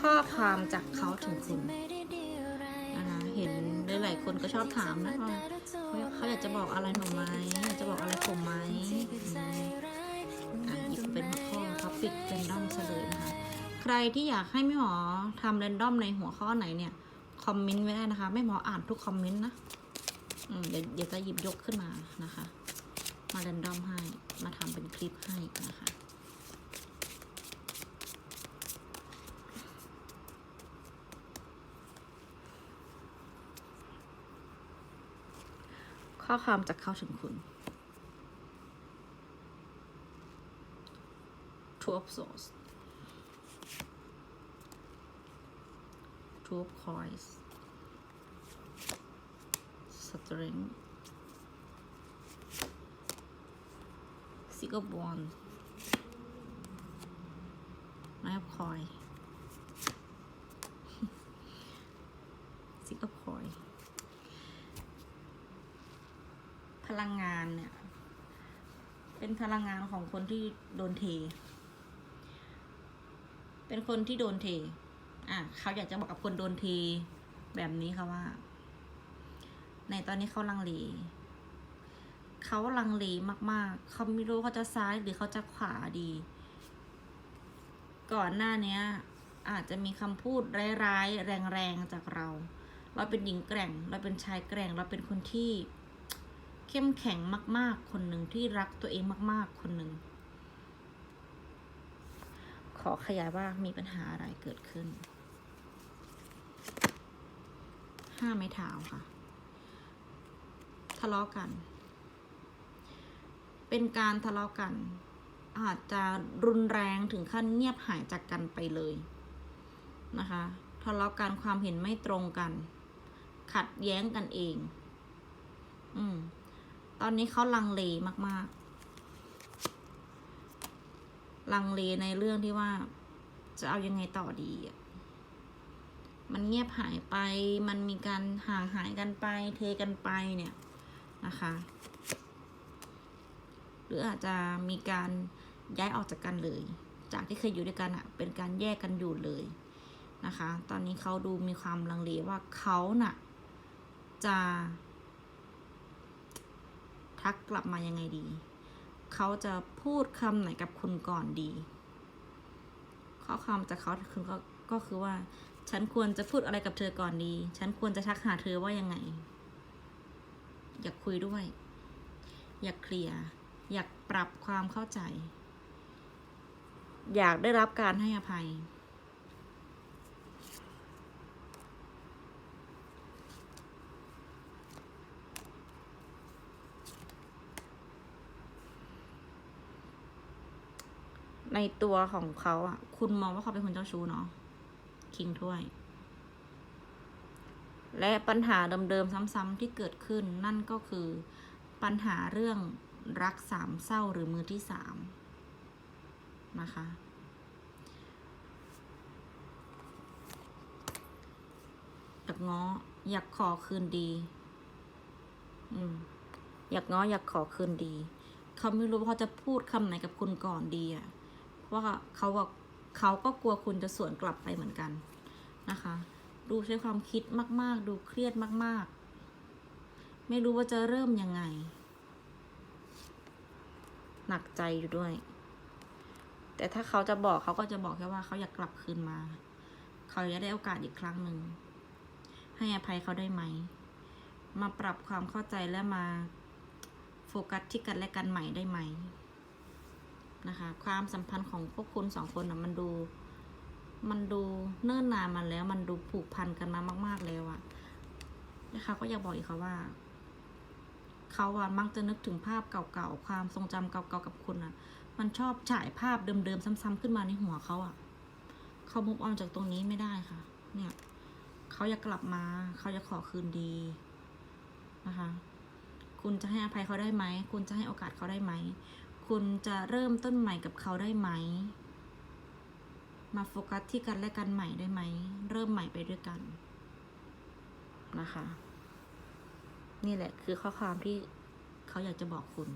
ข้อความจากเขาถึงคุณนะคะเห็นหลายๆคนก็ชอบถามนะว่าเขาอยากจะบอกอะไรหนูไหมอยากจะบอกอะไรผมไหมอะหยิบเป็นหัวข้อท็อปิกเรนดอมเฉลยนะคะใครที่อยากให้แม่หมอทำเรนดอมในหัวข้อไหนเนี่ยคอมเมนต์ไว้ได้นะคะแม่หมออ่านทุกคอมเมนต์นะเดี๋ยวเดี๋ยวจะหยิบยกขึ้นมานะคะ มาเรนดอมให้มาทำเป็นคลิปให้นะคะ ข้อความจะเข้าถึงคุณ Two of Swords Two of Coins Strength Six of Wands Nine of Coins Six of Coins พลังงานเนี่ย เป็นพลังงานของคนที่โดนเท เป็นคนที่โดนเท อะเขาอยากจะบอกกับคนโดนเท แบบนี้ค่ะว่า ในตอนนี้เขาลังเลเขาลังเลมาก ๆ เขาไม่รู้เขาจะซ้ายหรือเขาจะขวาดี ก่อนหน้าเนี้ยอาจจะมีคำพูดร้ายๆ แรง ๆ จากเรา เราเป็นหญิงแกร่ง เราเป็นชายแกร่ง เราเป็นคนที่ เข้มแข็งมาก ๆ คนหนึ่งที่รักตัวเองมาก ๆ คนหนึ่ง ขอขยายว่ามีปัญหาอะไรเกิดขึ้น ห้าไม้เท้าค่ะ ทะเลาะกัน เป็นการทะเลาะกัน อาจจะรุนแรงถึงขั้นเงียบหายจากกันไปเลยนะคะ ทะเลาะกันความเห็นไม่ตรงกัน ขัดแย้งกันเอง อืม ตอนนี้เขาลังเลมาก ๆ ลังเลในเรื่องที่ว่า จะเอายังไงต่อดีอะมันเงียบหายไป มันมีการห่างหายกันไป เทกันไปเนี่ยนะคะ หรืออาจจะมีการย้ายออกจากกันเลย จากที่เคยอยู่ด้วยกันอะเป็นการแยกกันอยู่เลยนะคะ ตอนนี้เขาดูมีความลังเลว่าเขาน่ะจะ ทักกลับมายังไงดี เขาจะพูดคำไหนกับคุณก่อนดี ข้อความจากเขาคือก็ก็คือว่า ฉันควรจะพูดอะไรกับเธอก่อนดี ฉันควรจะทักหาเธอว่ายังไง อยากคุยด้วย อยากเคลียร์ อยากปรับความเข้าใจ อยากได้รับการให้อภัย ในตัวของเขาอะ คุณมองว่าเขาเป็นคนเจ้าชู้เนาะคิงถ้วย และปัญหาเดิมๆซ้ำๆที่เกิดขึ้น นั่นก็คือปัญหาเรื่องรักสามเศร้าหรือมือที่สามนะคะ อยากง้ออยากขอคืนดี อืม อยากง้ออยากขอคืนดี เขาไม่รู้ว่าเขาจะพูดคำไหนกับคุณก่อนดีอะ ว่าเขาว่าเขาก็กลัวคุณจะสวนกลับไปเหมือนกันนะคะ ดูใช้ความคิดมาก ๆ ดูเครียดมาก ๆ ไม่รู้ว่าจะเริ่มยังไง หนักใจอยู่ด้วย แต่ถ้าเขาจะบอกเขาก็จะบอกแค่ว่าเขาอยากกลับคืนมา เขาอยากได้โอกาสอีกครั้งหนึ่ง ให้อภัยเขาได้ไหม มาปรับความเข้าใจและมาโฟกัสที่กันและกันใหม่ได้ไหม นะคะ ความสัมพันธ์ของพวกคุณสองคนนะมันดู มันดูเนิ่นนานมาแล้ว มันดูผูกพันกันมามาก ๆแล้วอะนะคะก็อยากบอกอีกค่ะว่า เขาอะมักจะนึกถึงภาพเก่าๆความทรงจำเก่าๆกับคุณอะมันชอบฉายภาพเดิมๆซ้ำๆขึ้นมาในหัวเขาอะเขามุกออนจากตรงนี้ไม่ได้ค่ะ เนี่ยเขาอยากกลับมา เขาอยากขอคืนดีนะคะ คุณจะให้อภัยเขาได้ไหม คุณจะให้โอกาสเขาได้ไหม คุณจะเริ่มต้นใหม่กับเขาได้ไหม มาโฟกัสที่กันและกันใหม่ได้ไหม เริ่มใหม่ไปด้วยกัน นะคะ นี่แหละคือข้อความที่เขาอยากจะบอกคุณ